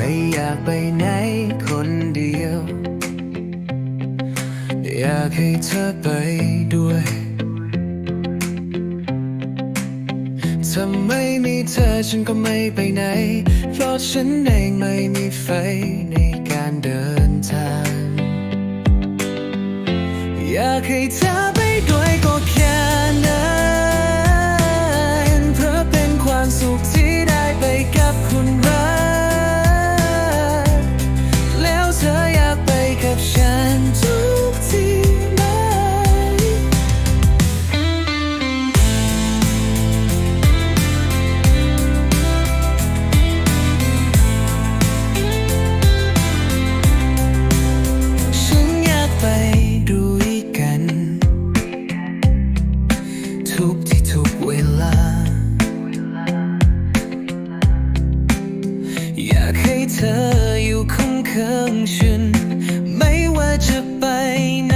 ไม่อยากไปไหนคนเดียว อยากให้เธอไปด้วย ถ้าไม่มีเธอฉันก็ไม่ไปไหน เพราะฉันเองไม่มีไฟในการเดินทาง อยากให้เธอ ธออยู่ข้างข้างๆฉันไม่ว่าจะไปไหน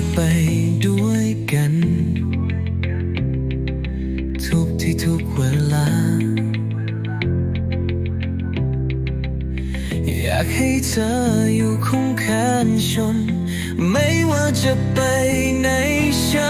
ากไปด้วยกัน ทุกที่ทุกเวลา อยากให้เธออยู่คงแข้างฉันไม่ว่าจะไปไหนฉัน